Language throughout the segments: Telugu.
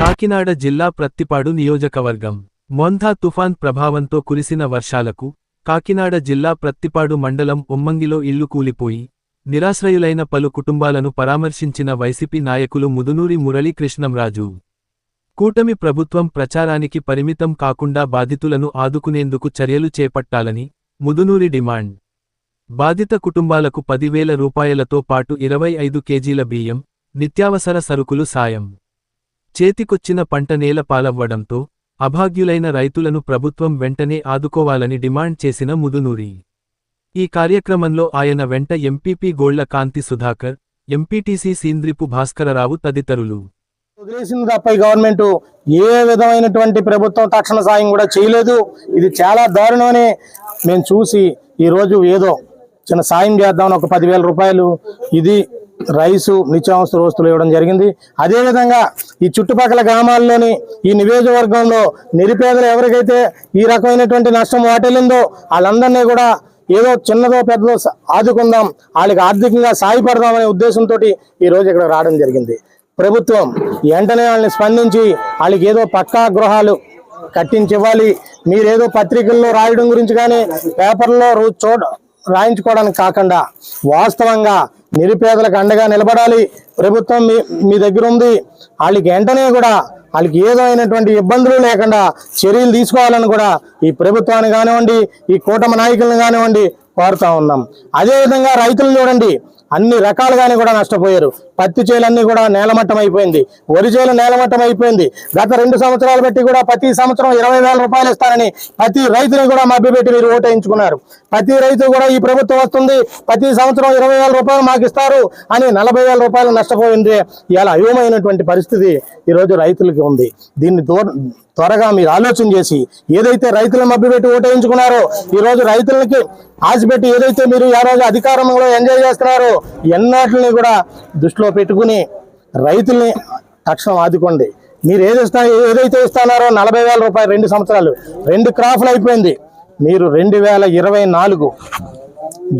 కాకినాడ జిల్లా ప్రత్తిపాడు నియోజకవర్గం. మొంథా తుఫాన్ ప్రభావంతో కురిసిన వర్షాలకు కాకినాడ జిల్లా ప్రత్తిపాడు మండలం ఉమ్మంగిలో ఇల్లు కూలిపోయి నిరాశ్రయులైన పలు కుటుంబాలను పరామర్శించిన వైసీపీ నాయకులు ముదునూరి మురళీకృష్ణంరాజు. కూటమి ప్రభుత్వం ప్రచారానికి పరిమితం కాకుండా బాధితులను ఆదుకునేందుకు చర్యలు చేపట్టాలని ముదునూరి డిమాండ్. బాధిత కుటుంబాలకు పదివేల రూపాయలతో పాటు ఇరవై ఐదు కేజీల బియ్యం నిత్యావసర సరుకులు సాయం. చేతికొచ్చిన పంట నేల పాలవ్వడంతో అభాగ్యులైన రైతులను ప్రభుత్వం వెంటనే ఆదుకోవాలని డిమాండ్ చేసిన ముదునూరి. ఈ కార్యక్రమంలో ఆయన వెంట ఎంపీపీ గోళ్ళ కాంతి సుధాకర్ ఎంపీటీసీ సీంద్రిపు భాస్కరరావు తదితరులు. వదిలేసింది తప్ప ఈ గవర్నమెంట్ ఏ విధమైనటువంటి ప్రభుత్వం తక్షణ సాయం కూడా చేయలేదు. ఇది చాలా దారుణమని మేము చూసి ఈ రోజు ఏదో చిన్న సాయం చేద్దామని ఒక పదివేల రూపాయలు ఇది రైసు నిత్యావసర వస్తువులు ఇవ్వడం జరిగింది. అదేవిధంగా ఈ చుట్టుపక్కల గ్రామాల్లోని ఈ నియోజకవర్గంలో నిరుపేదలు ఎవరికైతే ఈ రకమైనటువంటి నష్టం వాటిల్లిందో వాళ్ళందరినీ కూడా ఏదో చిన్నదో పెద్దదో ఆదుకుందాం వాళ్ళకి ఆర్థికంగా సాయపడదామనే ఉద్దేశంతో ఈ రోజు ఇక్కడ రావడం జరిగింది. ప్రభుత్వం వెంటనే వాళ్ళని స్పందించి వాళ్ళకి ఏదో పక్కా గృహాలు కట్టించి ఇవ్వాలి మీరేదో పత్రికల్లో రాయడం గురించి కానీ పేపర్లో రోజు చూడ రాయించుకోవడానికి కాకుండా వాస్తవంగా నిరుపేదలకు అండగా నిలబడాలి. ప్రభుత్వం మీ మీ దగ్గర ఉంది. వాళ్ళకి వెంటనే కూడా వాళ్ళకి ఏదైనటువంటి ఇబ్బందులు లేకుండా చర్యలు తీసుకోవాలని కూడా ఈ ప్రభుత్వాన్ని కానివ్వండి ఈ కూటమి నాయకులను కానివ్వండి కోరుతా ఉన్నాం. అదేవిధంగా రైతులను చూడండి అన్ని రకాలుగానే కూడా నష్టపోయారు. పత్తి చేలన్నీ కూడా నేలమట్టం అయిపోయింది. వరి చేలు నేలమట్టం అయిపోయింది. గత రెండు సంవత్సరాలు బట్టి కూడా ప్రతి సంవత్సరం ఇరవై వేల రూపాయలు ఇస్తారని ప్రతి రైతుని కూడా మభ్యపెట్టి మీరు ఓటేయించుకున్నారు. ప్రతి రైతు కూడా ఈ ప్రభుత్వం వస్తుంది ప్రతి సంవత్సరం ఇరవై వేల రూపాయలు మాకు ఇస్తారు అని నలభై వేల రూపాయలు నష్టపోయింది ఇలా అయోమైనటువంటి పరిస్థితి ఈరోజు రైతులకి ఉంది. దీన్ని త్వరగా మీరు ఆలోచన చేసి ఏదైతే రైతులను మభ్యపెట్టి ఓటేయించుకున్నారో ఈరోజు రైతులకి ఆశపెట్టి ఏదైతే మీరు ఆ రోజు అధికారంలో ఎంజాయ్ చేస్తున్నారో ఎన్నాటిని కూడా దృష్టిలో పెట్టుకుని రైతుల్ని తక్షణం ఆదుకోండి. మీరు ఏది ఇస్తా ఏదైతే ఇస్తున్నారో నలభై వేల రూపాయలు రెండు సంవత్సరాలు రెండు క్రాఫ్లు అయిపోయింది. మీరు రెండు వేల ఇరవై నాలుగు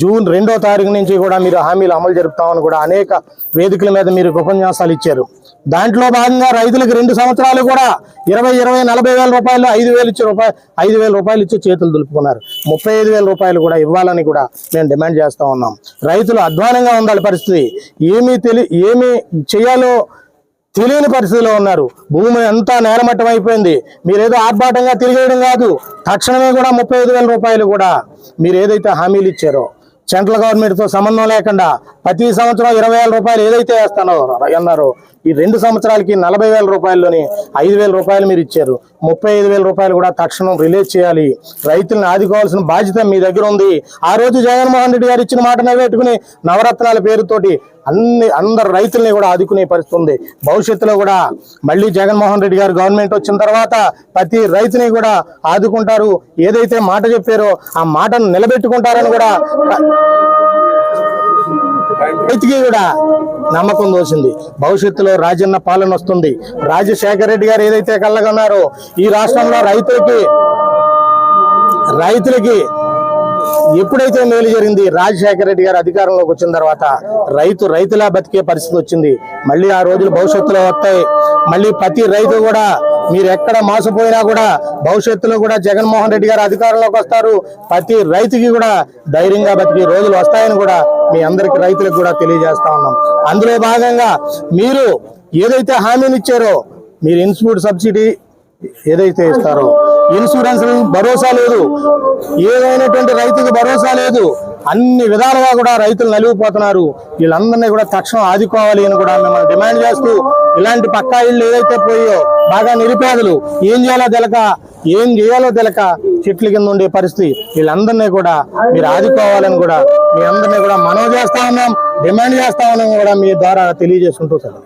జూన్ రెండో తారీఖు నుంచి కూడా మీరు హామీలు అమలు జరుపుతామని కూడా అనేక వేదికల మీద మీరు ఉపన్యాసాలు ఇచ్చారు. దాంట్లో భాగంగా రైతులకు రెండు సంవత్సరాలు కూడా ఇరవై ఇరవై నలభై వేల రూపాయలు ఐదు వేలు ఇచ్చి రూపాయ ఐదు వేల రూపాయలు ఇచ్చి చేతులు దులుపుకున్నారు. ముప్పై ఐదు వేల రూపాయలు కూడా ఇవ్వాలని కూడా మేము డిమాండ్ చేస్తూ ఉన్నాం. రైతులు అధ్వానంగా ఉండాలి పరిస్థితి. ఏమీ తెలి ఏమీ చేయాలో తెలియని పరిస్థితిలో ఉన్నారు. భూమి అంతా నేలమట్టం అయిపోయింది. మీరేదో ఆర్భాటంగా తిరిగేయడం కాదు. తక్షణమే కూడా ముప్పై ఐదు వేల రూపాయలు కూడా మీరు ఏదైతే హామీలు ఇచ్చారో సెంట్రల్ గవర్నమెంట్తో సంబంధం లేకుండా ప్రతి సంవత్సరం ఇరవై వేల రూపాయలు ఏదైతే వేస్తానో అన్నారో ఈ రెండు సంవత్సరాలకి నలభై వేల రూపాయల్లోని ఐదు వేల రూపాయలు మీరు ఇచ్చారు. ముప్పై ఐదు వేల రూపాయలు కూడా తక్షణం రిలీజ్ చేయాలి. రైతులను ఆదుకోవాల్సిన బాధ్యత మీ దగ్గర ఉంది. ఆ రోజు జగన్మోహన్ రెడ్డి గారు ఇచ్చిన మాట నిలబెట్టుకుని నవరత్నాల పేరుతోటి అన్ని అందరు రైతుల్ని కూడా ఆదుకునే పరిస్థితి ఉంది. భవిష్యత్తులో కూడా మళ్ళీ జగన్మోహన్ రెడ్డి గారు గవర్నమెంట్ వచ్చిన తర్వాత ప్రతి రైతుని కూడా ఆదుకుంటారు. ఏదైతే మాట చెప్పారో ఆ మాటను నిలబెట్టుకుంటారని కూడా రైతుకి కూడా నమ్మకం దోసింది. భవిష్యత్తులో రాజన్న పాలన వస్తుంది. రాజశేఖర రెడ్డి గారు ఏదైతే కళ్ళగన్నారో ఈ రాష్ట్రంలో రైతులకి రైతులకి ఎప్పుడైతే మేలు జరిగింది రాజశేఖర రెడ్డి గారు అధికారంలోకి వచ్చిన తర్వాత రైతు రైతులా బతికే పరిస్థితి వచ్చింది. మళ్ళీ ఆ రోజులు భవిష్యత్తులో వస్తాయి. మళ్ళీ ప్రతి రైతు కూడా మీరు ఎక్కడ మోసపోయినా కూడా భవిష్యత్తులో కూడా జగన్మోహన్ రెడ్డి గారు అధికారంలోకి వస్తారు. ప్రతి రైతుకి కూడా ధైర్యంగా బతికే రోజులు వస్తాయని కూడా మీ అందరికి రైతులకు కూడా తెలియజేస్తా ఉన్నాం. అందులో భాగంగా మీరు ఏదైతే హామీని ఇచ్చారో మీరు ఇన్స్టిట్యూట్ సబ్సిడీ ఏదైతే ఇస్తారో ఇన్సూరెన్స్ భరోసా లేదు. ఏదైనటువంటి రైతుకు భరోసా లేదు. అన్ని విధాలుగా కూడా రైతులు నలిగిపోతున్నారు. వీళ్ళందరినీ కూడా తక్షణం ఆదుకోవాలి అని కూడా మిమ్మల్ని డిమాండ్ చేస్తూ ఇలాంటి పక్కా ఇళ్ళు ఏదైతే పోయో బాగా నిరుపేదలు ఏం చేయాలో తెలక ఏం చేయాలో తెలక చెట్ల కింద ఉండే పరిస్థితి వీళ్ళందరినీ కూడా మీరు ఆదుకోవాలని కూడా మీ అందరినీ కూడా మనం చేస్తా ఉన్నాం డిమాండ్ చేస్తా ఉన్నాం కూడా మీ ద్వారా తెలియజేసుకుంటూ సార్